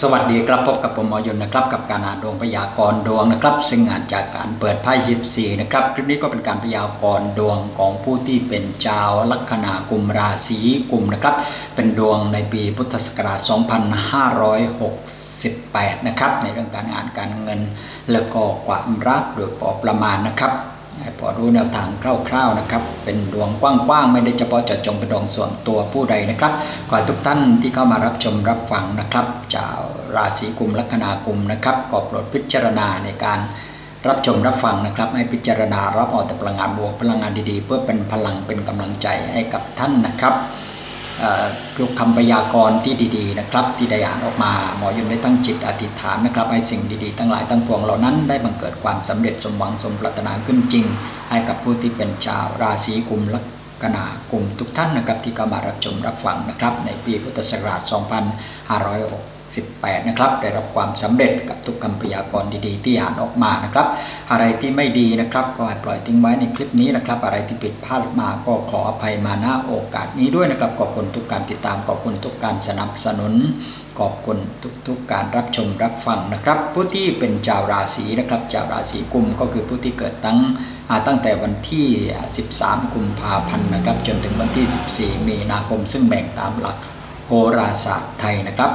สวัสดีครับพบกับผมหมอยนนะครับกับการอ่านดวงพยากรณ์ดวงนะครับ ซึ่งอ่านจากการเปิดไพ่ยิปซีนะครับคลิปนี้ก็เป็นการพยากรณ์ดวงของผู้ที่เป็นชาวลัคนากุมราศีกุมนะครับ เป็นดวงในปีพุทธศักราช 2568 นะครับ ในเรื่องการงานการเงิน แล้วก็ความรักโดยพอประมาณนะครับ พอรู้แนวทางคร่าวๆนะครับ เป็นดวงกว้างๆ ไม่ได้เฉพาะเจาะจงเป็นดวงส่วนตัวผู้ใดนะครับขอทุกท่านที่เข้ามารับชมรับฟังนะครับจาวราศีกุมลัคนากุมนะครับก็โปรดพิจารณาในการรับชมรับฟังนะครับ ให้พิจารณารับเอาแต่พลังงานบวกพลังงานดีๆ เพื่อเป็นพลังเป็นกำลังใจให้กับท่านนะครับ คำพยากรณ์ที่ดีๆนะครับ ที่ได้อ่านออกมา หมอยุนได้ตั้งจิตอธิษฐานนะครับให้สิ่งดีๆ ทั้งหลายทั้งปวงเหล่านั้นได้บังเกิดความสำเร็จสมหวังสมปรารถนาขึ้นจริง ให้กับผู้ที่เป็นชาวราศีกุมลัคนากุมทุกท่านนะครับที่เข้ามารับชมรับฟังนะครับ ในปีพุทธศักราช 2 5 6 2568นะครับ ได้รับความสำเร็จกับทุกคำพยากรณ์ดีๆ ที่อ่านออกมานะครับ อะไรที่ไม่ดีนะครับก็ให้ปล่อยทิ้งไว้ในคลิปนี้นะครับ อะไรที่ผิดพลาดมาก็ขออภัยมาณโอกาสนี้ด้วยนะครับขอบคุณทุกการติดตามขอบคุณทุกการสนับสนุนขอบคุณทุกๆการรับชมรับฟังนะครับ ผู้ที่เป็นชาวราศีนะครับชาวราศีกุมก็คือผู้ที่เกิดตั้งตั้งแต่วันที่ 13 กุมภาพันธ์นะครับ จนถึงวันที่ 14 มีนาคม ซึ่งแบ่งตามหลักโหราศาสตร์ไทยนะครับ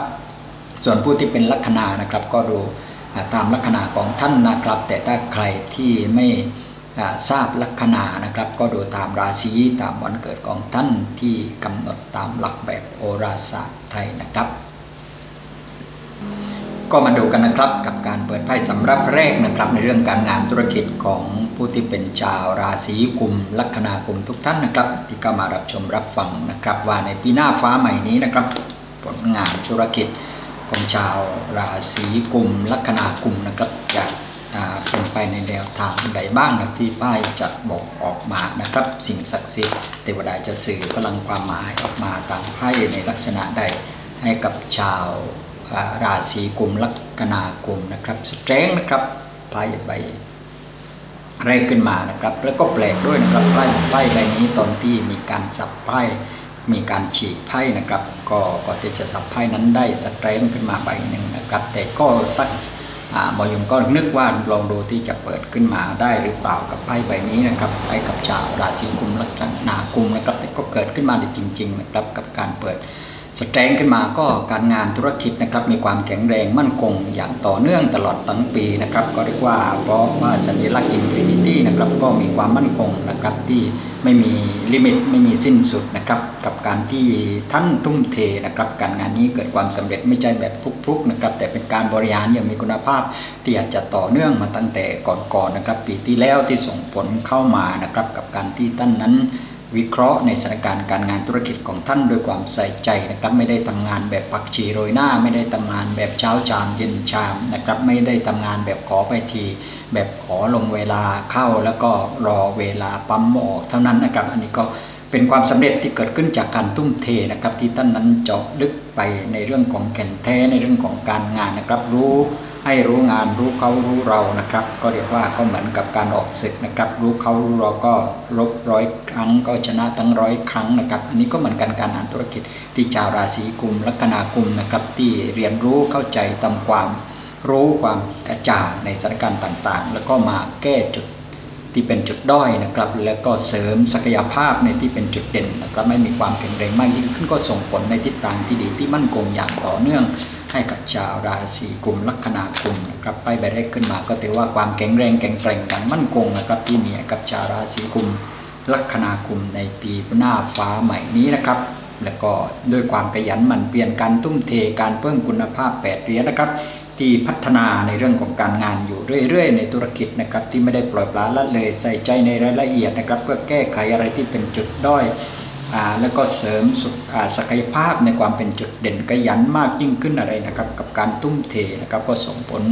ส่วนผู้ที่เป็นลัคนานะครับ ก็ดูตามลัคนาของท่านนะครับ แต่ถ้าใครที่ไม่ทราบลัคนานะครับ ก็ดูตามราศีตามวันเกิดของท่านที่กำหนดตามหลักแบบโหราศาสตร์ไทยนะครับ ก็มาดูกันนะครับกับการเปิดไพ่สำหรับแรกนะครับ ในเรื่องการงานธุรกิจของผู้ที่เป็นชาวราศีกุมลัคนากุมทุกท่านนะครับ ที่เข้ามารับชมรับฟังนะครับ ว่าในปีหน้าฟ้าใหม่นี้นะครับ ผลงานธุรกิจ ของชาวราศีกุมลัคนากลุ่มนะครับจะเป็นไปในแนวทางใดบ้างนะที่ป้ายจะบอกออกมานะครับ สิ่งศักดิ์สิทธิ์เทวดาจะสื่อพลังความหมายออกมาตามไพ่ในลักษณะใดให้กับชาวราศีกุมลัคนากลุ่มนะครับสเตรงนะครับไพ่ใบแรกขึ้นมานะครับ แล้วก็แปลกด้วยนะครับไพ่ไพ่ใบนี้ตอนที่มีการสับไพ่ มีการฉีกไพ่นะครับ ก็ก็ที่จะสับไพ่นั้นได้สเตรนขึ้นมาใบหนึ่งนะครับ แต่ก็ตั้งอ่าบอยมก็นึกว่าลองดูที่จะเปิดขึ้นมาได้หรือเปล่ากับไพ่ใบนี้นะครับไพ่กับชาวราศีกุมลัคนากุมนะครับ แต่ก็เกิดขึ้นมาได้จริง ๆ นะครับกับการเปิด สแตรงขึ้นมาก็การงานธุรกิจนะครับมีความแข็งแรงมั่นคงอย่างต่อเนื่องตลอดทั้งปีนะครับก็เรียกว่าเพราะว่าสัญลักษณ์อินฟินิตี้นะครับก็มีความมั่นคงนะครับที่ไม่มีลิมิตไม่มีสิ้นสุดนะครับกับการที่ท่านทุ่มเทนะครับการงานนี้เกิดความสำเร็จไม่ใช่แบบพลุกๆนะครับแต่เป็นการบริหารอย่างมีคุณภาพที่อาจจะต่อเนื่องมาตั้งแต่ก่อนๆนะครับปีที่แล้วที่ส่งผลเข้ามานะครับกับการที่ท่านนั้น วิเคราะห์ในสถานการณ์การงานธุรกิจของท่านด้วยความใส่ใจนะครับไม่ได้ทำงานแบบปักชีโรยหน้า ไม่ได้ทำงานแบบเช้าชามเย็นชามนะครับไม่ได้ทำงานแบบขอไปที แบบขอลงเวลาเข้าแล้วก็รอเวลาปั๊มออกเท่านั้นนะครับ อันนี้ก็ เป็นความสำเร็จที่เกิดขึ้นจากการทุ่มเทนะครับ ที่ท่านนั้นเจาะลึกไปในเรื่องของแก่นแท้ในเรื่องของการงานนะครับ รู้ให้รู้งานรู้เขารู้เรานะครับ ก็เรียกว่าก็เหมือนกับการออกศึกนะครับ รู้เขารู้เราก็รบร้อยครั้งก็ชนะตั้งร้อยครั้งนะครับ อันนี้ก็เหมือนกันการงานธุรกิจที่ชาวราศีกุมลัคนากุมนะครับ ที่เรียนรู้เข้าใจตามความรู้ความกระจ่างในสถานการณ์ต่างๆ แล้วก็มาแก้จุด ที่เป็นจุดด้อยนะครับ แล้วก็เสริมศักยภาพในที่เป็นจุดเด่นนะครับไม่มีความแข็งแรงมากยิ่งขึ้นก็ส่งผลในทิศทางที่ดีที่มั่นคงอย่างต่อเนื่อง ให้กับชาวราศีกุมลัคนากุมนะครับไปใบแรกขึ้นมาก็ถือว่าความแข็งแรงแข็งแกร่งอย่างมั่นคงนะครับที่มีกับชาวราศีกุมลัคนากุมในปีหน้าฟ้าใหม่นี้นะครับแล้วก็ด้วยความขยันหมั่นเปลี่ยนการทุ่มเทการเพิ่มคุณภาพแปดเหรียญนะครับ ที่พัฒนาในเรื่องของการงานอยู่เรื่อย ๆ ในธุรกิจนะครับที่ไม่ได้ปล่อยปละละเลยใส่ใจในรายละเอียดนะครับ เพื่อแก้ไขอะไรที่เป็นจุดด้อยอ่าแล้วก็เสริมศักยภาพในความเป็นจุดเด่นขยันมากยิ่งขึ้นอะไรนะครับ กับการตุ้มเทนะครับก็ส่งผล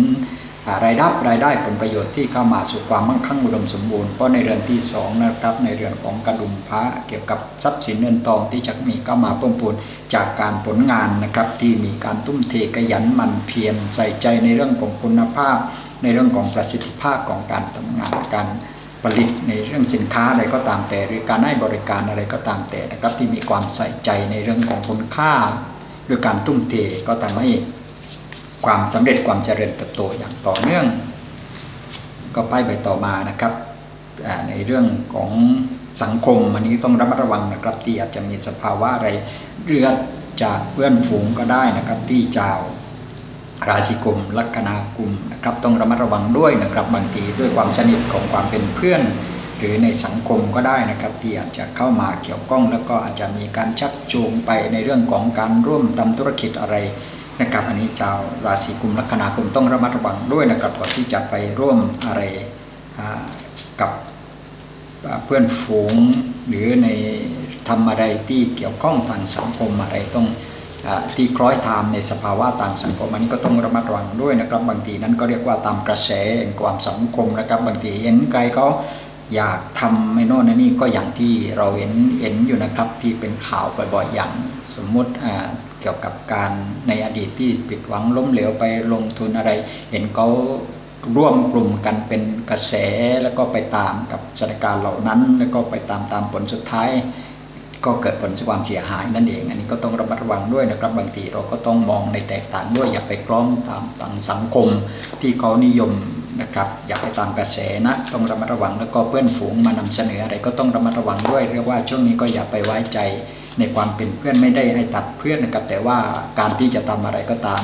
รายได้รายได้ผลประโยชน์ที่เข้ามาสู่ความมั่งคั่งอุดมสมบูรณ์เพราะในเรือนที่สองนะครับในเรือนของกระดุมพระเกี่ยวกับทรัพย์สินเงินทองที่จะมีเข้ามาเพิ่มพูนจากการผลงานนะครับที่มีการทุ่มเทขยันหมั่นเพียรใส่ใจในเรื่องของคุณภาพ ในเรื่องของประสิทธิภาพของการทำงานการผลิตในเรื่องสินค้าอะไรก็ตามแต่ หรือการให้บริการอะไรก็ตามแต่นะครับที่มีความใส่ใจในเรื่องของคุณค่าด้วยการทุ่มเทก็ทำให้ ความสำเร็จความเจริญเติบโตอย่างต่อเนื่อง ก็ไปไปต่อมานะครับอ่ในเรื่องของสังคมอันนี้ต้องระมัดระวังนะครับที่อาจจะมีสภาวะอะไรเรือจากเพื่อนฝูงก็ได้นะครับที่เจ้าราศีกุมลัคนากุมนะครับต้องระมัดระวังด้วยนะครับบางทีด้วยความสนิทของความเป็นเพื่อน หรือในสังคมก็ได้นะครับ ที่อาจจะเข้ามาเกี่ยวข้อง แล้วก็อาจจะมีการชักจูงไปในเรื่องของการร่วมทำธุรกิจอะไร นะครับอันนี้ชาวราศีกุมลัคนากุมต้องระมัดระวังด้วยนะครับก่อนที่จะไปร่วมอะไรกับเพื่อนฝูงหรือในทำอะไรที่เกี่ยวข้องทางสังคมอะไรต้องอที่คล้อยตามในสภาวะต่างสังคมอันนี้ก็ต้องระมัดระวังด้วยนะครับ บางทีนั้นก็เรียกว่าตามกระแสแห่งความสังคมนะครับ บางทีเห็นใครเขา อยากทำไม่โน่นนี่ก็อย่างที่เราเห็นเห็นอยู่นะครับที่เป็นข่าวบ่อยๆอย่างสมมุติอ่าเกี่ยวกับการในอดีตที่ผิดหวังล้มเหลวไปลงทุนอะไร เห็นเขาร่วมกลุ่มกันเป็นกระแสแล้วก็ไปตามกับสถานการณ์เหล่านั้น แล้วก็ไปตามตามผลสุดท้าย ก็เกิดผลความเสียหายนั่นเอง อันนี้ก็ต้องระมัดระวังด้วยนะครับบางทีเราก็ต้องมองในแตกต่างด้วยอย่าไปกล้อมตามทางสังคมที่เขานิยม นะครับอย่าไปตามกระแสนะต้องระมัดระวังแล้วก็เพื่อนฝูงมานำเสนออะไรก็ต้องระมัดระวังด้วยเรียกว่าช่วงนี้ก็อย่าไปไว้ใจในความเป็นเพื่อนไม่ได้ให้ตัดเพื่อนนะครับ แต่ว่าการที่จะทำอะไรก็ตาม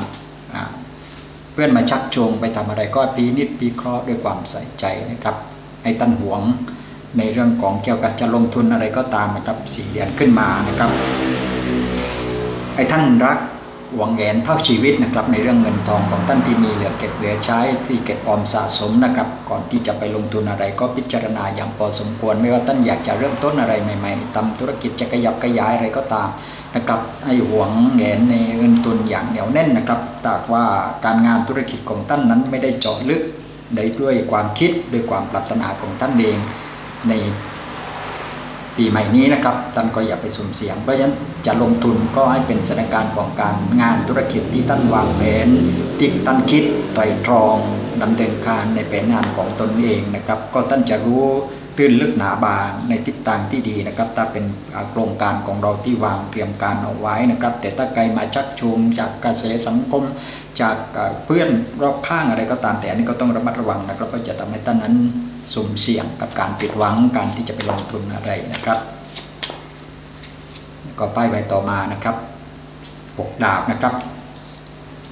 เพื่อนมาชักจูงไปทำอะไรก็ปีนิดปีเคราะห์ด้วยความใส่ใจนะครับให้ตั้นหวงในเรื่องของเกี่ยวกับจะลงทุนอะไรก็ตามนะครับสี่เดือนขึ้นมานะครับให้ท่านรัก หวงแหนเท่าชีวิตนะครับในเรื่องเงินทองของท่านที่มีเหลือเก็บเหลือใช้ที่เก็บออมสะสมนะครับ ก่อนที่จะไปลงทุนอะไรก็พิจารณาอย่างพอสมควร ไม่ว่าท่านอยากจะเริ่มต้นอะไรใหม่ๆทำธุรกิจจะขยับขยายอะไรก็ตามนะครับให้หวงแหนในเงินทุนอย่างเหนียวแน่นนะครับแต่ว่าการงานธุรกิจของท่านนั้นไม่ได้เจาะลึกได้ด้วยความคิดด้วยความปรารถนาของท่านเอง ใน ปีใหม่นี้นะครับท่านก็อย่าไปสุ่มเสี่ยง เพราะฉะนั้นจะลงทุนก็ให้เป็นสถานการณ์ของการงานธุรกิจที่ท่านวางแผนที่ท่านคิดไตรตรองดำเนินการในแผนงานของตนเองนะครับ ก็ท่านจะรู้ตื้นลึกหนาบางในทิศทางที่ดีนะครับ ถ้าเป็นโครงการของเราที่วางเตรียมการเอาไว้นะครับ แต่ถ้าใครมาชักจูงจากกระแสสังคม จากเพื่อนรอบข้างอะไรก็ตามแต่อันนี้ก็ต้องระมัดระวังนะครับก็จะทำให้ท่านนั้นสุ่มเสี่ยงกับการผิดหวังการที่จะไปลงทุนอะไรนะครับ ก็ป้ายใบต่อมานะครับปกดาบนะครับ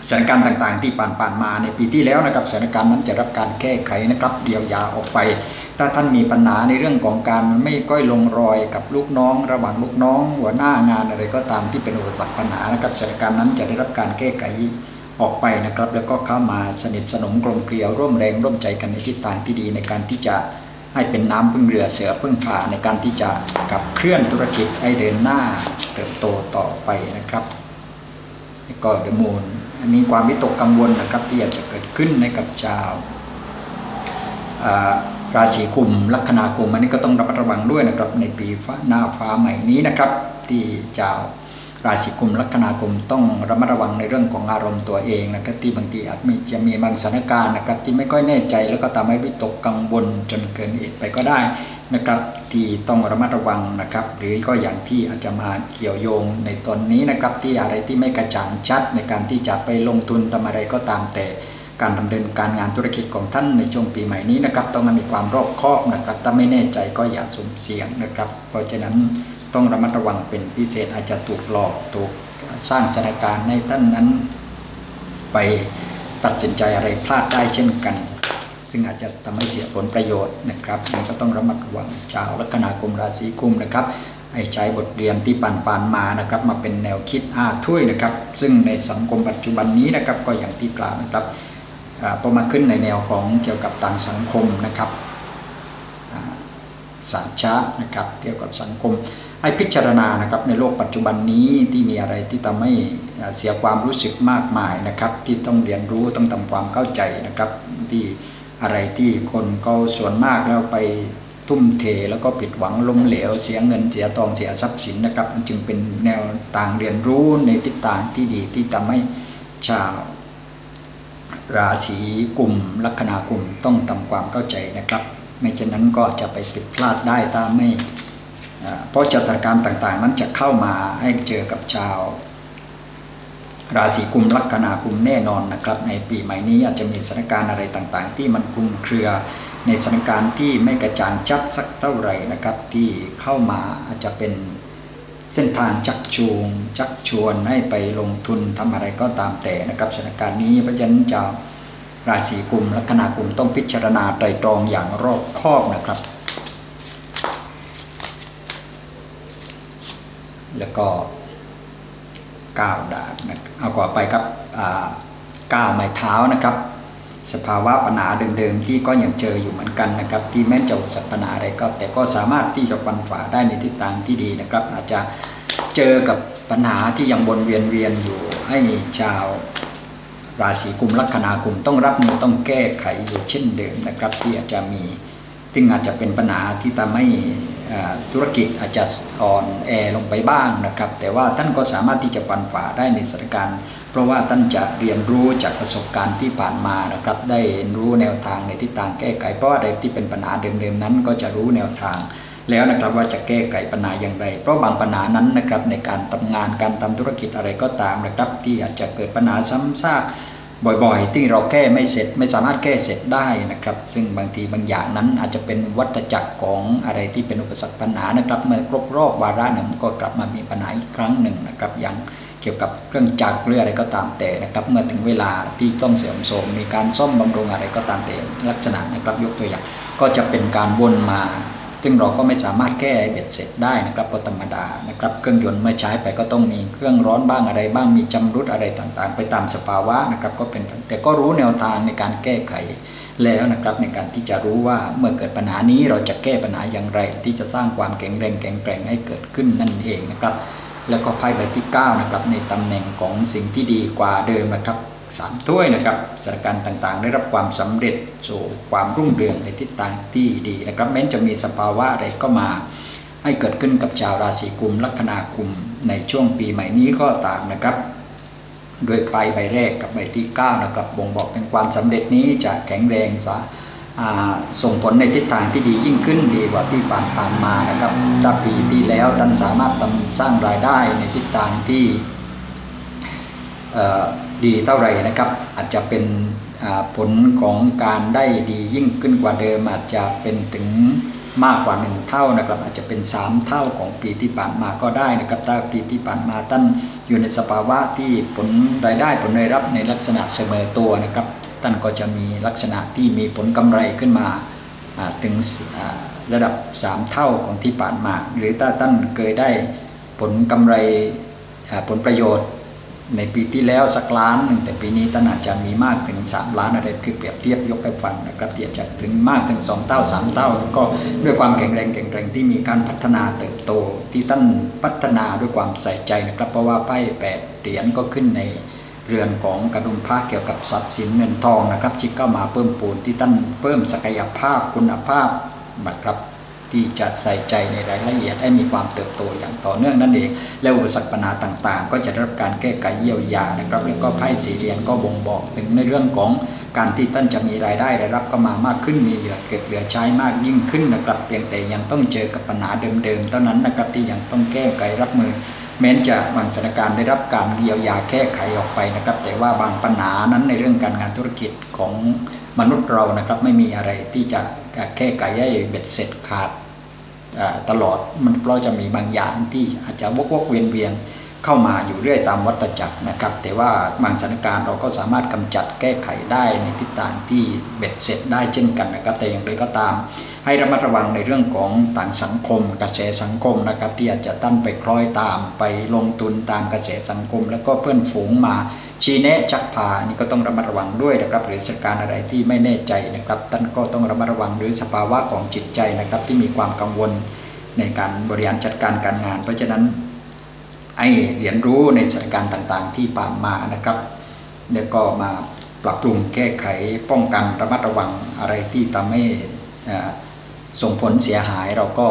สถานการณ์ต่างๆ ที่ผ่านๆมาในปีที่แล้วนะครับสถานการณ์นั้นจะรับการแก้ไขนะครับเดียวยาออกไป ถ้าท่านมีปัญหาในเรื่องของการไม่ก้อยลงรอยกับลูกน้อง ระหว่างลูกน้อง หัวหน้างานอะไรก็ตามที่เป็นอุปสรรคปัญหานะครับสถานการณ์นั้นจะได้รับการแก้ไข ออกไปนะครับ แล้วก็เข้ามาสนิทสนมกลมเกลียวร่วมแรงร่วมใจกันในทิศทางที่ดีในการที่จะให้เป็นน้ำพึ่งเรือเสือพึ่งผ่าในการที่จะขับเคลื่อนธุรกิจให้เดินหน้าเติบโตต่อไปนะครับแล้วก็เดมูลอันนี้ความวิตกกังวลนะครับ ที่อาจจะเกิดขึ้นในกับชาวราศีกุมลัคนากุมอันนี้ก็ต้องระมัดระวังด้วยนะครับ ในปีฟ้าหน้าฟ้าใหม่นี้นะครับ ที่ชาว ราศีกุมลัคนากุมต้องระมัดระวังในเรื่องของอารมณ์ตัวเองนะครับที่บางทีอาจมีจะมีบางสถานการณ์นะครับที่ไม่ค่อยแน่ใจแล้วก็ทำให้วิตกกังวลจนเกินเหตุไปก็ได้นะครับที่ต้องระมัดระวังนะครับ หรือก็อย่างที่อาจจะมาเกี่ยวโยงในตอนนี้นะครับที่อะไรที่ไม่กระจ่างชัดในการที่จะไปลงทุนทำอะไรก็ตามแต่การดำเนินการงานธุรกิจของท่านในช่วงปีใหม่นี้นะครับต้องมีความรอบคอบนะครับถ้าไม่แน่ใจก็อย่าสุ่มเสี่ยงนะครับ เพราะฉะนั้น ต้องระมัดระวังเป็นพิเศษอาจจะถูกหลอกถูกสร้างสถานการณ์ในท่านนั้น ไปตัดสินใจอะไรพลาดได้เช่นกัน ซึ่งอาจจะทำให้เสียผลประโยชน์นะครับนี่ก็ต้องระมัดระวังชาวลัคนาคมราศีกุมนะครับให้ใช้บทเรียนที่ผ่านๆมานะครับ มาเป็นแนวคิดอาถ้วยนะครับ ซึ่งในสังคมปัจจุบันนี้นะครับก็อย่างที่กล่าวนะครับอ่าพอมาขึ้นในแนวของเกี่ยวกับต่างสังคมนะครับ สาชะนะครับเกี่ยวกับสังคม ให้พิจารณานะครับในโลกปัจจุบันนี้ที่มีอะไรที่ทำให้เสียความรู้สึกมากมายนะครับที่ต้องเรียนรู้ต้องทำความเข้าใจนะครับที่อะไรที่คนก็ส่วนมากแล้วไปทุ่มเทแล้วก็ผิดหวังล้มเหลวเสียเงินเสียทองเสียทรัพย์สินนะครับ จึงเป็นแนวต่างเรียนรู้ในทิศทางที่ดีที่ทำให้ชาวราศีกลุ่มลัคนากลุ่มต้องทำความเข้าใจนะครับ ไม่เช่นนั้นก็จะไปผิดพลาดได้ถ้าไม่เพราะจัดสถานการณ์ต่างๆ นั้นจะเข้ามาให้เจอกับชาว ราศีกุมลัคนากุมแน่นอนนะครับ ในปีใหม่นี้อาจจะมีสถานการณ์อะไรต่างๆ ที่มันคลุมเครือในสถานการณ์ที่ไม่กระจ่างชัดสักเท่าไหร่นะครับ ที่เข้ามาอาจจะเป็นเส้นทางชักจูงชักชวนให้ไปลงทุนทำอะไรก็ตามแต่นะครับสถานการณ์นี้เพราะฉะนั้นจะ ราศีกุมลัคนากุมต้องพิจารณาไตรตรองอย่างรอบคอบนะครับ แล้วก็ก้าวดาบนะเอาก่อไปครับก้าวไม้เท้านะครับ สภาวะปัญหาเดิมๆที่ก็ยังเจออยู่เหมือนกันนะครับ ที่แม้จะสรรคปัญหาอะไรก็ แต่ก็สามารถที่จะปันฝ่าได้ในทิศทางที่ดีนะครับ อาจจะเจอกับปัญหาที่ยังวนเวียนเวียนอยู่ให้ชาว ราศีกุมลัคนากุมต้องรับมือต้องแก้ไขอยู่เช่นเดิมนะครับ ที่อาจจะมีซึ่งอาจจะเป็นปัญหาที่ทำให้ธุรกิจอาจจะอ่อนแอลงไปบ้างนะครับ แต่ว่าท่านก็สามารถที่จะปันฝ่าได้ในสถานการณ์ เพราะว่าท่านจะเรียนรู้จากประสบการณ์ที่ผ่านมานะครับ ได้เรียนรู้แนวทางในทิศทางแก้ไขเพราะอะไรที่เป็นปัญหาเดิมๆนั้นก็จะรู้แนวทาง แล้วนะครับว่าจะแก้ไขปัญหาอย่างไร เพราะบางปัญหานั้นนะครับในการทำงานการทำธุรกิจอะไรก็ตามนะครับ ที่อาจจะเกิดปัญหาซ้ำซากบ่อยๆ ที่เราแก้ไม่เสร็จไม่สามารถแก้เสร็จได้นะครับ ซึ่งบางทีบางอย่างนั้นอาจจะเป็นวัฏจักรของอะไรที่เป็นอุปสรรคปัญหานะครับ เมื่อครบรอบวาระหนึ่งก็กลับมามีปัญหาอีกครั้งหนึ่งนะครับอย่างเกี่ยวกับเครื่องจักรหรืออะไรก็ตามแต่นะครับ เมื่อถึงเวลาที่ต้องเสื่อมโทรมมีการซ่อมบำรุงอะไรก็ตามแต่ลักษณะนะครับยกตัวอย่างก็จะเป็นการวนมา ซึ่งเราก็ไม่สามารถแก้เบ็ดเสร็จได้นะครับก็ธรรมดานะครับเครื่องยนต์เมื่อใช้ไปก็ต้องมีเครื่องร้อนบ้างอะไรบ้างมีจำรุดอะไรต่างๆ ไปตามสภาวะนะครับก็เป็นแต่ก็รู้แนวทางในการแก้ไขแล้วนะครับในการที่จะรู้ว่าเมื่อเกิดปัญหานี้เราจะแก้ปัญหาอย่างไร ที่จะสร้างความแข็งแรงแข็งแกร่งให้เกิดขึ้นนั่นเองนะครับ แล้วก็ไพ่ใบที่9นะครับในตำแหน่งของสิ่งที่ดีกว่าเดิมนะครับ สามถ้วยนะครับสถานการณ์ต่างๆ ได้รับความสำเร็จสู่ความรุ่งเรืองในทิศทางที่ดีนะครับแม้จะมีสภาวะอะไรก็มา ให้เกิดขึ้นกับชาวราศีกุมลัคนากุมในช่วงปีใหม่นี้ก็ตามนะครับ โดยไปใบแรกกับใบที่ 9 นะครับบ่งบอกถึงความสำเร็จนี้จะแข็งแรงสาส่งผลในทิศทางที่ดียิ่งขึ้นดีกว่าที่ผ่านผ่านมานะครับถ้าปีที่แล้วท่านสามารถทำสร้างรายได้ในทิศทางที่ ดีเท่าไหร่นะครับ อาจจะเป็นผลของการได้ดียิ่งขึ้นกว่าเดิม อาจจะเป็นถึงมากกว่าหนึ่งเท่านะครับ อาจจะเป็นสามเท่าของปีที่ผ่านมาก็ได้นะครับถ้าปีที่ผ่านมาท่านอยู่ในสภาวะที่ผลรายได้ผลรายรับในลักษณะเสมอตัวนะครับท่านก็จะมีลักษณะที่มีผลกำไรขึ้นมาถึงระดับ 3 เท่าของที่ผ่านมา หรือถ้าท่านเคยได้ผลกำไรผลประโยชน์ ในปีที่แล้วสักล้านหนึ่งแต่ปีนี้ท่านอาจจะมีมากถึง 3 ล้านอะไรคือเปรียบเทียบยกให้ฟังนะครับที่อาจจะถึงมากถึง 2 เท่า 3 เท่า ก็ด้วยความแข็งแรงแข็งแรงที่มีการพัฒนาเติบโตที่ท่านพัฒนาด้วยความใส่ใจนะครับ เพราะว่าไพ่แปดเหรียญก็ขึ้นในเรือนของกระดุมพระเกี่ยวกับทรัพย์สินเงินทองนะครับที่เข้ามาเพิ่มปูนที่ท่านเพิ่มศักยภาพคุณภาพนะครับ ที่จะใส่ใจในรายละเอียดให้มีความเติบโตอย่างต่อเนื่องนั่นเอง และอุปสรรคปัญหาต่างๆ ก็จะได้รับการแก้ไขเยียวยานะครับแล้วก็ไพ่สีเหรียญก็บ่งบอกถึงในเรื่องของการที่ท่านจะมีรายได้ได้รับก็มามากขึ้นมีเหลือเก็บเหลือใช้มากยิ่งขึ้นนะครับเพียงแต่ยังต้องเจอกับปัญหาเดิมๆเท่านั้นนะครับที่ยังต้องแก้ไขรับมือแม้จะบางสถานการณ์ได้รับการเยียวยาแก้ไขออกไปนะครับ แต่ว่าบางปัญหานั้นในเรื่องการงานธุรกิจของมนุษย์เรานะครับ ไม่มีอะไรที่จะแก้ไขให้เบ็ดเสร็จขาด ตลอดมันเพราะจะมีบางอย่างที่อาจจะวกวกเวียนเวียนเข้ามาอยู่เรื่อยตามวัฏจักรนะครับ แต่ว่าบางสถานการณ์เราก็สามารถกำจัดแก้ไขได้ในทิศทางที่เบ็ดเสร็จได้เช่นกันนะครับ แต่อย่างไรก็ตาม ให้ระมัดระวังในเรื่องของต่างสังคม กระแสสังคมนะครับ ที่อาจจะตั้นไปคล้อยตามไปลงทุนตามกระแสสังคม แล้วก็เพื่อนฝูงมา ชี้แนะจักพานี่ก็ต้องระมัดระวังด้วยนะครับหรือสถานการณ์อะไรที่ไม่แน่ใจนะครับท่านก็ต้องระมัดระวังหรือสภาวะของจิตใจนะครับ ที่มีความกังวลในการบริหารจัดการการงาน เพราะฉะนั้นให้เรียนรู้ในสถานการณ์ต่างๆ ที่ผ่านมานะครับแล้วก็มาปรับปรุงแก้ไขป้องกันระมัดระวังอะไรที่ทำให้ส่งผลเสียหายเราก็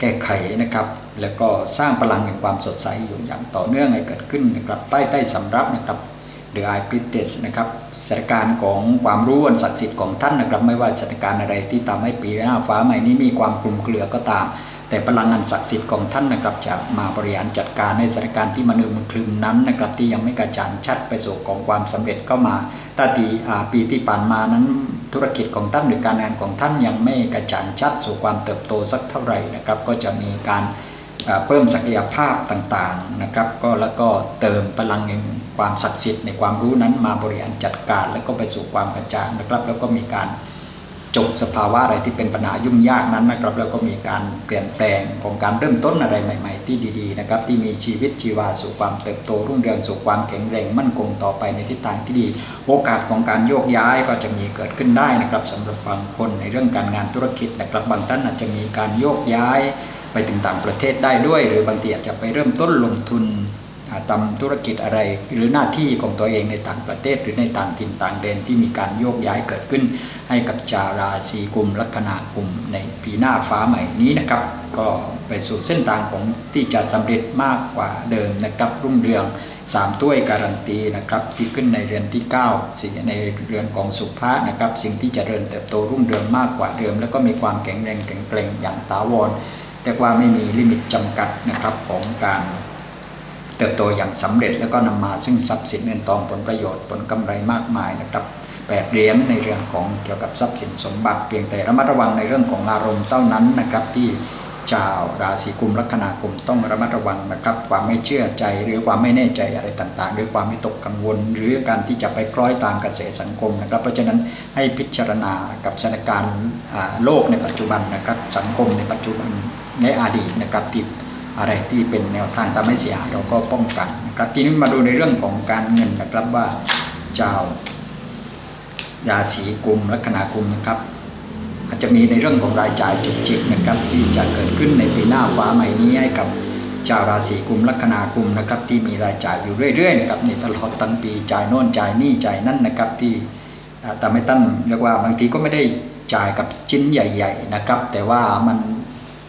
แก้ไขนะครับ แล้วก็สร้างพลังแห่งความสดใสอยู่อย่างต่อเนื่องให้เกิดขึ้นนะครับใต้ใต้สำรับนะครับ หรือไอพิเตสนะครับสถานการณ์ของความรู้อันศักดิ์สิทธิ์ของท่านนะครับ ไม่ว่าสถานการณ์อะไรที่ทำให้ปีหน้าฟ้าใหม่นี้มีความกลุ่มเกลือก็ตาม แต่พลังงานศักดิ์สิทธิ์ของท่านนะครับ จะมาบริหารจัดการในสถานการณ์ที่มันอึมครึมนั้นนะครับ ที่ยังไม่กระจ่างชัดไปสู่ของความสำเร็จก็มาตาตีปีที่ผ่านมานั้นธุรกิจของท่านหรือการงานของท่านยังไม่กระจ่างชัดสู่ความเติบโตสักเท่าไหร่นะครับ ก็จะมีการ เพิ่มศักยภาพต่างๆนะครับก็แล้วก็เติมพลังในความศักดิ์สิทธิ์ในความรู้นั้นมาบริหารจัดการ แล้วก็ไปสู่ความกระจ่างนะครับ แล้วก็มีการจบสภาวะอะไรที่เป็นปัญหายุ่งยากนั้นนะครับ แล้วก็มีการเปลี่ยนแปลงของการเริ่มต้นอะไรใหม่ ๆ ที่ดีๆนะครับที่มีชีวิตชีวาสู่ความเติบโตรุ่งเรืองสู่ความแข็งแรงมั่นคงต่อไปในทิศทางที่ดี โอกาสของการโยกย้ายก็จะมีเกิดขึ้นได้นะครับสำหรับบางคนในเรื่องการงานธุรกิจนะครับบางท่านอาจจะมีการโยกย้าย ไปถึงต่างประเทศได้ด้วย หรือบางทีอาจจะไปเริ่มต้นลงทุนทำธุรกิจอะไร หรือหน้าที่ของตัวเองในต่างประเทศ หรือในต่างถิ่นต่างแดนที่มีการโยกย้ายเกิดขึ้น ให้กับชาราศีกลุ่มลัคนากลุ่มในปีหน้าฟ้าใหม่นี้นะครับ ก็ไปสู่เส้นทางของที่จะสำเร็จมากกว่าเดิมนะครับ รุ่งเรืองสามถ้วยการันตีนะครับที่ขึ้นในเรือนที่9สิ่งในเรือนของสุภาษนะครับ สิ่งที่จเจริญเติบโตรุ่งเรืองมากกว่าเดิม แล้วก็มีความแข็งแรงแข็งแกร่งอย่างตาวร เรียกว่าไม่มีลิมิตจำกัดนะครับของการเติบโตอย่างสำเร็จแล้วก็นำมาซึ่งทรัพย์สินเงินทองผลประโยชน์ผลกำไรมากมายนะครับแปดเหรียญในเรื่องของเกี่ยวกับทรัพย์สินสมบัติเพียงแต่ระมัดระวังในเรื่องของอารมณ์เท่านั้นนะครับที่ชาวราศีกุมลัคนากลุ่มต้องระมัดระวังนะครับ ความไม่เชื่อใจหรือความไม่แน่ใจอะไรต่างๆ หรือความวิตกกังวล หรือการที่จะไปคล้อยตามกระแสสังคมนะครับ เพราะฉะนั้นให้พิจารณากับสถานการณ์โลกในปัจจุบันนะครับสังคมในปัจจุบัน ในอดีตนะครับที่อะไรที่เป็นแนวทางทำให้เสียหายเราก็ป้องกันนะครับทีนี้มาดูในเรื่องของการเงินนะครับว่าเจ้าราศีกุมลัคนากุมนะครับอาจจะมีในเรื่องของรายจ่ายจุกจิกนะครับที่จะเกิดขึ้นในปีหน้าฟ้าใหม่นี้ให้กับชาวราศีกุมลัคนากุมนะครับที่มีรายจ่ายอยู่เรื่อยๆนะครับในตลอดทั้งปีจ่ายโน่นจ่ายนี่จ่ายนั่นนะครับที่แต่ไม่ตั้งเรียกว่าบางทีก็ไม่ได้จ่ายกับชิ้นใหญ่ ๆนะครับ แต่ว่ามัน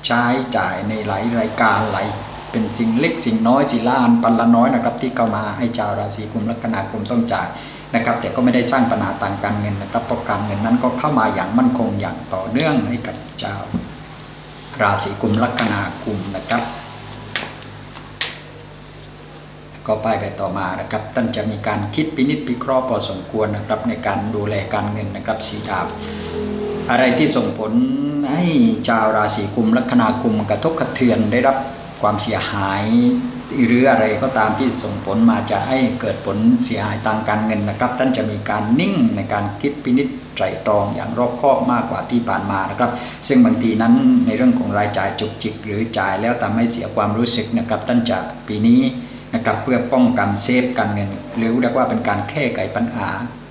ใช้จ่ายในหลายรายการหลายเป็นสิ่งเล็กสิ่งน้อยสิล้านปันละน้อยนะครับ ที่เข้ามาให้ชาวราศีกุมลัคนากุมต้องจ่ายนะครับ แต่ก็ไม่ได้สร้างปัญหาต่างการเงินนะครับเพราะการเงินนั้นก็เข้ามาอย่างมั่นคงอย่างต่อเนื่องให้กับชาวราศีกุมลัคนากุมนะครับ ก็ไปไปต่อมานะครับท่านจะมีการคิดพินิจพิเคราะห์พอสมควรนะครับ ในการดูแลการเงินนะครับสีดาบอะไรที่ส่งผล ให้ชาวราศีกุมลัคนากุมกระทบกระเทือนได้รับความเสียหายหรืออะไรก็ตามที่ส่งผลมาจะให้เกิดผลเสียหายทางการเงินนะครับ ท่านจะมีการนิ่งในการคิดพินิจไตรตรองอย่างรอบคอบมากกว่าที่ผ่านมานะครับ ซึ่งบางทีนั้นในเรื่องของรายจ่ายจุกจิก หรือจ่ายแล้วทำให้เสียความรู้สึกนะครับ ท่านจะปีนี้นะครับเพื่อป้องกันเซฟการเงินหรือเรียกว่าเป็นการแก้ไขปัญหา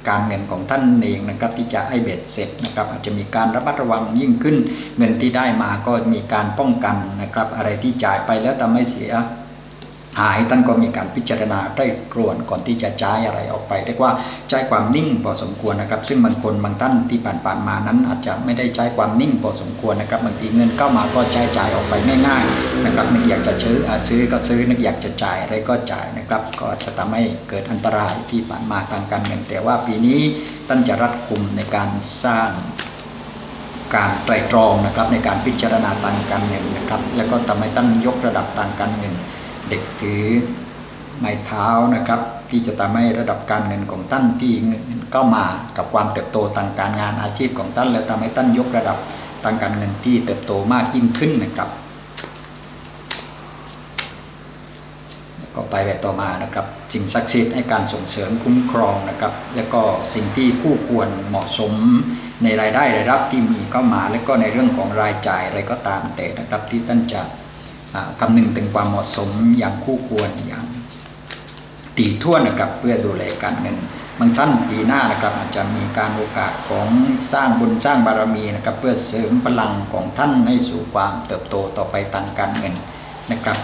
การเงินของท่านเองนะครับที่จะให้เบ็ดเสร็จนะครับอาจจะมีการระมัดระวังยิ่งขึ้น เงินที่ได้มาก็มีการป้องกันนะครับอะไรที่จ่ายไปแล้วทำให้เสีย หายท่านก็มีการพิจารณาได้กรวนก่อนที่จะจ่ายอะไรออกไปเรียกว่าใช้ความนิ่งพอสมควรนะครับ ซึ่งบางคนบางท่านที่ผ่านๆมานั้นอาจจะไม่ได้ใช้ความนิ่งพอสมควรนะครับบางทีเงินเข้ามาก็ใช้จ่ายออกไปง่าย ๆ นะครับนึกอยากจะซื้อซื้อก็ซื้อนึกอยากจะจ่ายอะไรก็จ่ายนะครับ ก็จะทำให้เกิดอันตรายที่ผ่านมาทางการเงินแต่ว่าปีนี้ท่านจะรัดกุมในการสร้างการไตรตรองนะครับในการพิจารณาทางการเงินนะครับ แล้วก็ทำให้ท่านยกระดับทางการเงิน เด็กถือไม้เท้านะครับ ที่จะทำให้ระดับการเงินของท่านที่ก็มากับความเติบโตทางการงานอาชีพของท่านและทำให้ท่านยกระดับทางการเงินที่เติบโตมากยิ่งขึ้นนะครับก็ไปแบบต่อมานะครับสิ่งศักดิ์สิทธิ์ให้การส่งเสริมคุ้มครองนะครับ แล้วก็สิ่งที่คู่ควรเหมาะสมในรายได้รายรับที่มีเข้ามา และก็ในเรื่องของรายจ่ายอะไรก็ตามแต่นะครับที่ท่านจะ คำนึงถึงความเหมาะสมอย่างคู่ควรอย่างตีทั่วนะครับเพื่อดูแลการเงินบางท่านปีหน้านะครับอาจจะมีการโอกาสของสร้างบุญสร้างบารมีนะครับเพื่อเสริมพลังของท่านให้สู่ความเติบโตต่อไปทางการเงินนะครับ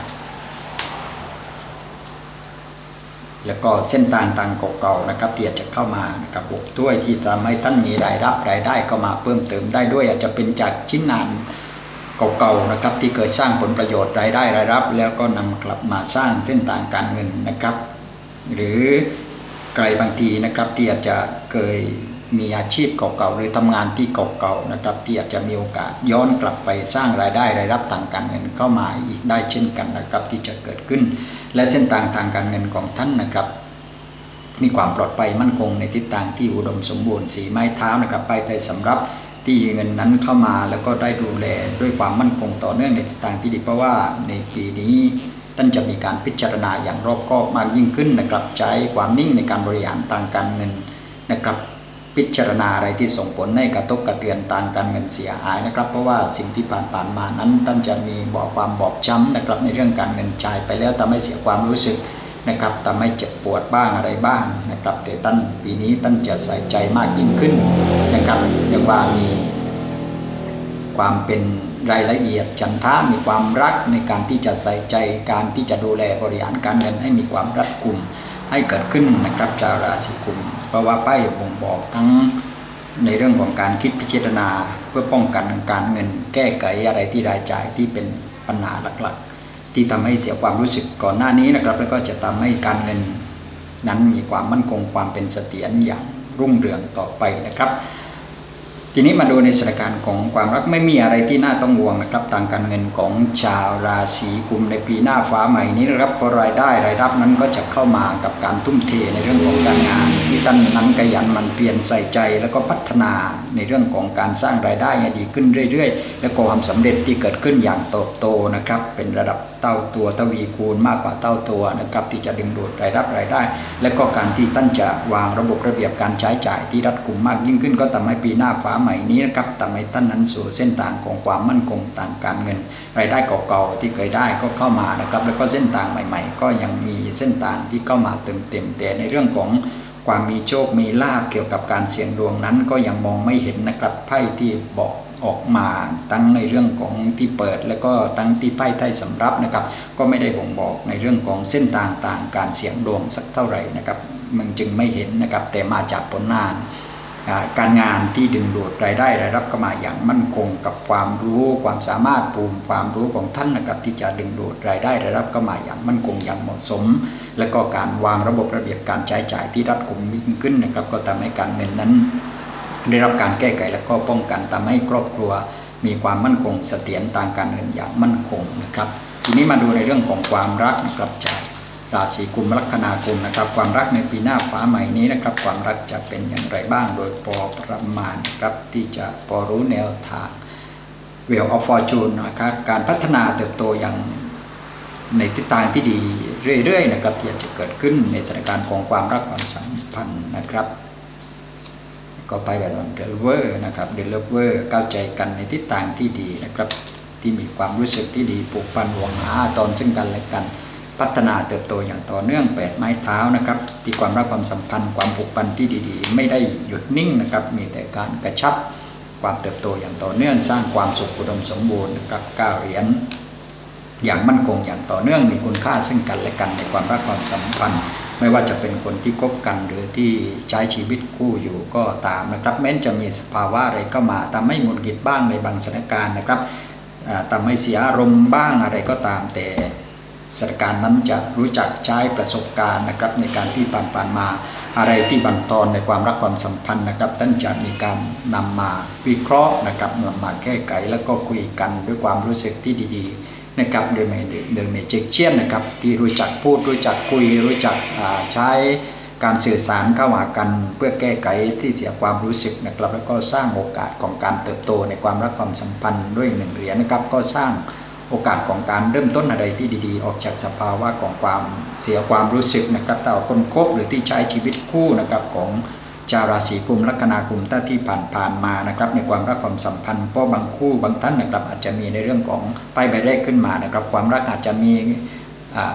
แล้วก็เส้นทางทางเก่าๆนะครับที่อาจจะเข้ามานะครับบวกด้วยที่ทำให้ท่านมีรายรับรายได้ก็มาเพิ่มเติมได้ด้วยอาจจะเป็นจากชิ้นงาน เก่าๆนะครับที่เคยสร้างผลประโยชน์รายได้รายรับ แล้วก็นำกลับมาสร้างเส้นทางการเงินนะครับ หรือไกลบางทีนะครับที่อาจจะเคยมีอาชีพเก่าๆหรือทำงานที่เก่าๆนะครับ ที่อาจจะมีโอกาสย้อนกลับไปสร้างรายได้รายรับทางการเงินเข้ามาอีกได้เช่นกันนะครับ ที่จะเกิดขึ้น และเส้นทางทางการเงินของท่านนะครับ มีความปลอดภัยมั่นคงในทิศทางที่อุดมสมบูรณ์สีไม้เท้านะครับไปไทยสำรับ ที่เงินนั้นเข้ามาแล้วก็ได้ดูแลด้วยความมั่นคงต่อเนื่องในทิศทางที่ดีเพราะว่าในปีนี้ท่านจะมีการพิจารณาอย่างรอบคอบมากยิ่งขึ้นนะครับใช้ความนิ่งในการบริหารทางการเงินนะครับ พิจารณาอะไรที่ส่งผลให้กระทบกระเทือนทางการเงินเสียหายนะครับ เพราะว่าสิ่งที่ผ่านผ่านมานั้นท่านจะมีบอกความบอบช้ำนะครับในเรื่องการเงินจ่ายไปแล้วทำให้เสียความรู้สึก นะครับทำให้เจ็บปวดบ้างอะไรบ้างนะครับ แต่ท่านปีนี้ท่านจะใส่ใจมากยิ่งขึ้นนะครับเรียกว่ามีความเป็นรายละเอียดจันทามีความรักในการที่จะใส่ใจการที่จะดูแลบริหารการเงินให้มีความรัดกุมให้เกิดขึ้นนะครับชาวราศีกุม เพราะว่าป้ายบ่งบอกทั้งในเรื่องของการคิดพิจารณา เพื่อป้องกันการเงินแก้ไขอะไรที่รายจ่ายที่เป็นปัญหาหลักๆ ที่ทำให้เสียความรู้สึกก่อนหน้านี้นะครับ แล้วก็จะทำให้การเงินนั้นมีความมั่นคงความเป็นเสถียรอย่างรุ่งเรืองต่อไปนะครับ ทีนี้มาดูในสถานการณ์ของความรักไม่มีอะไรที่น่าต้องห่วงนะครับทางการเงินของชาวราศีกุมในปีหน้าฟ้าใหม่นี้นะครับราะรายได้รายรับนั้นก็จะเข้ามากับการทุ่มเทในเรื่องของการงาน ที่ท่านนั้นขยันมันเปลี่ยนใส่ใจแล้วก็พัฒนาในเรื่องของการสร้างรายได้ให้ดีขึ้นเรื่อย ๆ และก็ความสำเร็จที่เกิดขึ้นอย่างโตโตนะครับเป็นระดับเต้าตัวทวีคูณมากกว่าเต้าตัวนะครับที่จะดึงดูดรายรับรายได้ และก็การที่ท่านจะวางระบบระเบียบการใช้จ่ายที่รัดกุมมากยิ่งขึ้น ก็ทำให้ปีหน้าฟ้าใหม่นี้นะครับทำให้ท่านนั้นสู่เส้นทางของความมั่นคงทางการเงิน รายได้เก่าๆที่เคยได้ก็เข้ามานะครับ แล้วก็เส้นทางใหม่ ๆ ก็ยังมีเส้นทางที่เข้ามาเติมเต็มแต่ในเรื่องของความมีโชค มีลาภเกี่ยวกับการเสี่ยงดวงนั้นก็ยังมองไม่เห็นนะครับไพ่ที่บอกออกมาทั้งในเรื่องของที่เปิด แล้วก็ทั้งที่ไพ่ไทยสำรับนะครับ ก็ไม่ได้บ่งบอกในเรื่องของเส้นทางต่างการเสี่ยงดวงสักเท่าไหร่นะครับมันจึงไม่เห็นนะครับแต่มาจากผลงาน การงานที่ดึงดูดรายได้รายรับเข้ามาอย่างมั่นคงกับความรู้ความสามารถภูมิความรู้ของท่านนะครับที่จะดึงดูดรายได้รายรับเข้ามาอย่างมั่นคงอย่างเหมาะสม และก็การวางระบบระเบียบการใช้จ่ายที่รัดกุมยิ่งขึ้นนะครับ ก็ทำให้การเงินนั้น ได้รับการแก้ไขและก็ป้องกันทำให้ครอบครัว มีความมั่นคงเสถียรทางการเงินอย่างมั่นคงนะครับ ทีนี้มาดูในเรื่องของความรักนะครับจาก ราศีกุมลัคนากุมนะครับ ความรักในปีหน้าฟ้าใหม่นี้นะครับ ความรักจะเป็นอย่างไรบ้างโดยพอประมาณครับที่จะพอรู้แนวทางเวลออฟฟอร์จูนนะครับการพัฒนาเติบโตอย่างในทิศทางที่ดีเรื่อยๆนะครับที่จะเกิดขึ้นในสถานการณ์ของความรักความสัมพันธ์นะครับ ก็ไปแบบเดลเวอร์นะครับเดลเวอร์เข้าใจกันในทิศทางที่ดีนะครับ ที่มีความรู้สึกที่ดีผูกพันหวงหาตอนซึ่งกันและกัน พัฒนาเติบโตอย่างต่อเนื่องแปดไม้เท้านะครับ ที่ความรักความสัมพันธ์ความผูกพันที่ดีๆ ไม่ได้หยุดนิ่งนะครับ มีแต่การกระชับความเติบโตอย่างต่อเนื่อง สร้างความสุขอุดมสมบูรณ์นะครับก้าวเหรียญอย่างมั่นคงอย่างต่อเนื่องมีคุณค่าซึ่งกันและกันในความรักความสัมพันธ์ ไม่ว่าจะเป็นคนที่คบกันหรือที่ใช้ชีวิตคู่อยู่ก็ตามนะครับ แม้จะมีสภาวะอะไรก็มาทำให้หงุดหงิดบ้างในบางสถานการณ์นะครับทำให้เสียอารมณ์บ้างอะไรก็ตามแต่ สถานการณ์นั้นจะรู้จักใช้ประสบการณ์นะครับในการที่ผ่านๆมาอะไรที่บันทอนในความรักความสัมพันธ์นะครับท่านจะมีการนำมาวิเคราะห์นะครับนำมาแก้ไขแล้วก็คุยกันด้วยความรู้สึกที่ดีๆนะครับโดยเมโดยเมจิกเชียนนะครับที่รู้จักพูดรู้จักคุย รู้จักใช้การสื่อสารเข้าหากันเพื่อแก้ไขที่เสียความรู้สึกนะครับ แล้วก็สร้างโอกาสของการเติบโตในความรักความสัมพันธ์ด้วยหนึ่งเหรียญนะครับก็สร้าง โอกาสของการเริ่มต้นอะไรที่ดีๆ ออกจากสภาวะของความเสียความรู้สึกนะครับต่อคนคบหรือที่ใช้ชีวิตคู่นะครับของชาวราศีกุมลัคนากุมถ้าที่ผ่านๆมานะครับ ในความรักความสัมพันธ์เพราะบางคู่บางท่านนะครับอาจจะมีในเรื่องของไปใบแรกขึ้นมานะครับ ความรักอาจจะมี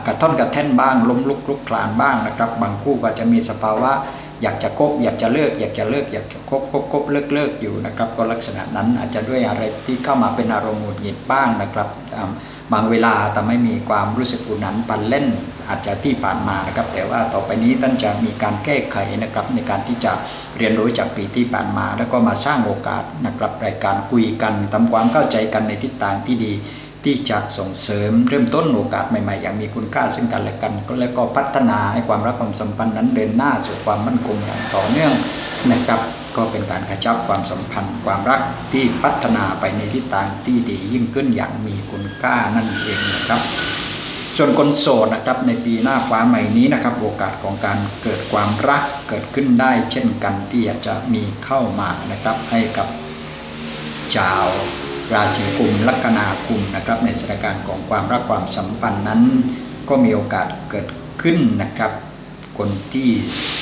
กระท่อนกระแท่นบ้างล้มลุกลุกคลานบ้างนะครับ บางคู่ก็จะมีสภาวะ อยากจะคบอยากจะเลิก อยากจะเลิก อยากจะคบคบคบเลิกเลิกอยู่นะครับ ก็ลักษณะนั้นอาจจะด้วยอะไรที่เข้ามาเป็นอารมณ์หงุดหงิดบ้างนะครับบางเวลาทำให้มีความรู้สึกอุ่นหนันปันเล่นอาจจะที่ผ่านมานะครับ แต่ว่าต่อไปนี้ท่านจะมีการแก้ไขนะครับ ในการที่จะเรียนรู้จากปีที่ผ่านมา แล้วก็มาสร้างโอกาสนะครับรายการคุยกันทำความเข้าใจกันในทิศทางที่ดี ที่จะส่งเสริมเริ่มต้นโอกาสใหม่ๆ อย่างมีคุณค่าซึ่งกันและกัน แล้วก็พัฒนาให้ความรักความสัมพันธ์นั้นเดินหน้าสู่ความมั่นคงอย่างต่อเนื่องนะครับก็เป็นการกระชับความสัมพันธ์ ความรักที่พัฒนาไปในทิศทางที่ดียิ่งขึ้นอย่างมีคุณค่านั่นเองนะครับ ส่วนคนโสดนะครับในปีหน้าฟ้าใหม่นี้นะครับ โอกาสของการเกิดความรักเกิดขึ้นได้ เช่นกันที่อาจจะมีเข้ามานะครับให้กับชาว ราศีกุมลัคนากุมนะครับในสถานการณ์ของความรักความสัมพันธ์นั้น ก็มีโอกาสเกิดขึ้นนะครับ คนที่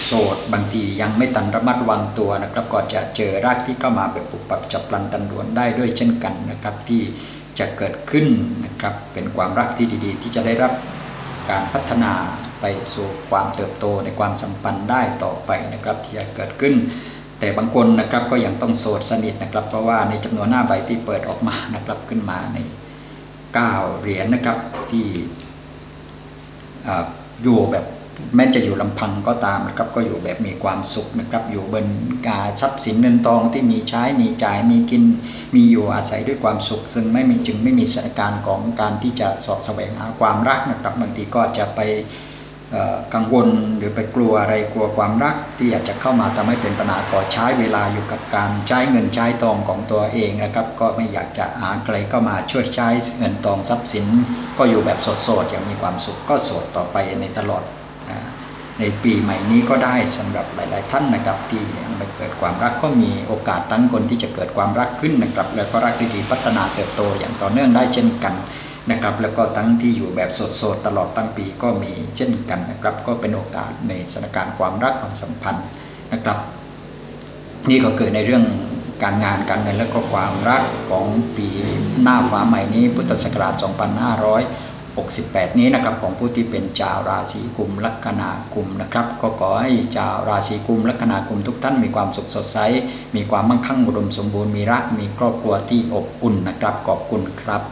โสดบางทียังไม่ตันระมัดระวังตัวนะครับก็จะเจอรักที่เข้ามาแบบปุบปับจับพลันตันด่วนได้ด้วยเช่นกันนะครับที่จะเกิดขึ้นนะครับเป็นความรักที่ดีๆ ที่จะได้รับการพัฒนาไปสู่ความเติบโตในความสัมพันธ์ได้ต่อไปนะครับที่จะเกิดขึ้น แต่บางคนนะครับก็ยังต้องโสดสนิทนะครับ เพราะว่าในจำนวนหน้าใบที่เปิดออกมานะครับขึ้นมาใน 9 เหรียญนะครับที่ออยู่แบบแม้จะอยู่ลำพังก็ตามนะครับ ก็อยู่แบบมีความสุขนะครับ อยู่บนกาทรัพย์สินเงินทองที่มีใช้มีจ่ายมีกิน มีอยู่อาศัยด้วยความสุข ซึ่งไม่มีจึงไม่มีสถานการณ์ของการที่จะสอบแสวงหาความรักนะครับบางทีก็จะไป กังวลหรือไปกลัวอะไรกลัวความรักที่อยาจจะเข้ามาทำให้เป็นปัญหาก่อใช้เวลาอยู่กับการใช้เงินใช้ทองของตัวเองนะครับ ก็ไม่อยากจะหาใครเข้ามาช่วยใช้เงินทองทรัพย์สิน ก็อยู่แบบสดๆอย่างมีความสุขก็โสดต่อไปในตลอดในปีใหม่นี้ก็ได้สำหรับหลาย ๆ ท่านนะครับที่ไม่เกิดความรักก็มีโอกาสตั้งคนที่จะเกิดความรักขึ้นนะครับ แล้วก็รักดีๆพัฒนาเติบโตอย่างต่อเนื่องได้เช่นกัน นะครับ แล้วก็ทั้งที่อยู่แบบสดๆตลอดตั้งปีก็มีเช่นกันนะครับ ก็เป็นโอกาสในสถานการณ์ความรักความสัมพันธ์นะครับ นี่ก็เกิดในเรื่องการงานการเงินและก็ความรักของปีหน้าฟ้าใหม่นี้พุทธศักราช 2568 นี้นะครับของผู้ที่เป็นชาวราศีกุมลัคนากุมนะครับ ก็ขอให้ชาวราศีกุมลัคนากุมทุกท่านมีความสุขสดใส มีความมั่งคั่งอุดมสมบูรณ์มีรักมีครอบครัวที่อบอุ่นนะครับขอบคุณครับ